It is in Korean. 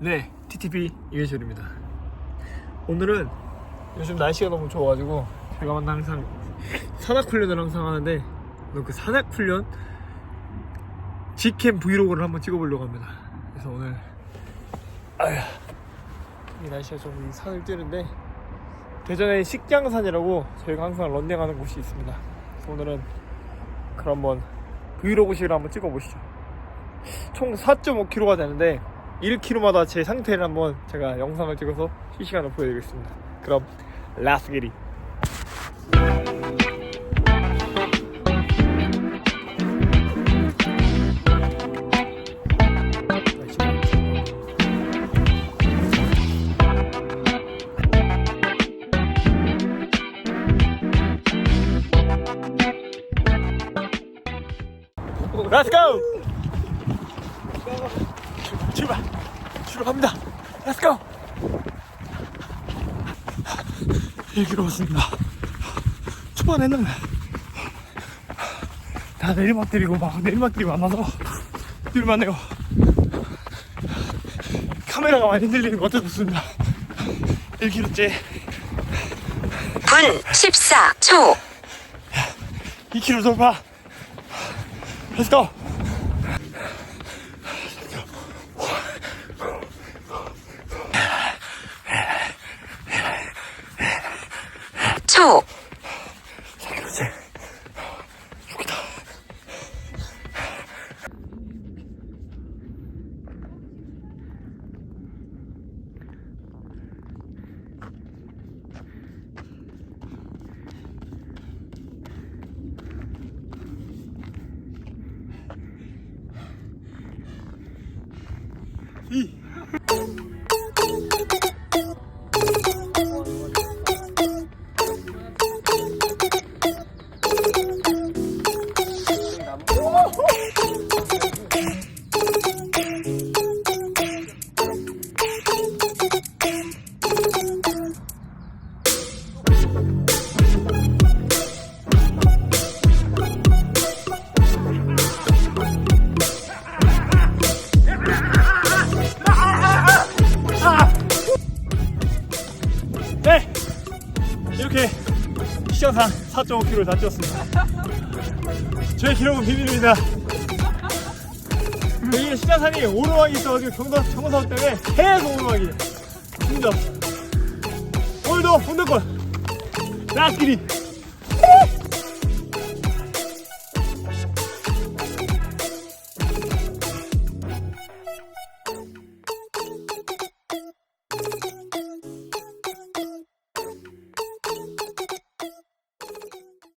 네, TTP 이회철입니다. 오늘은 요즘 날씨가 너무 좋아가지고 제가 항상 산악 훈련을 항상 하는데 그 산악 훈련 직캠 브이로그를 한번 찍어보려고 합니다. 그래서 오늘 아휴 이 날씨가 좀이 산을 뛰는데 대전에 식장산이라고 저희가 항상 런닝하는 곳이 있습니다. 그래서 오늘은 그럼 한번 브이로그식을 한번 찍어보시죠. 총 4.5km가 되는데 1km마다 제 상태를 한번 제가 영상을 찍어서 실시간으로 보여드리겠습니다. 그럼 라스 기리 Let's go! 출발! 출발합니다! Go! 1km 왔습니다. 초반에는 다 내리막길이고 막 내리막길이 많아서 뛸만 해요. 카메라가 많이 흔들리는 거 어쩔 수 없습니다. 1km째 분 14초 2km 돌파. Go! 초 4km째. 여기다. 네! 이렇게 시장산 4.5km를 다 뛰었습니다. 저의 기록은 비밀입니다. 여기 시장산이 오르막이 있어가지고 경도, 경사업 때문에 계속 오르막이에요. 힘들어. 오늘도 운동권! 라스끼리!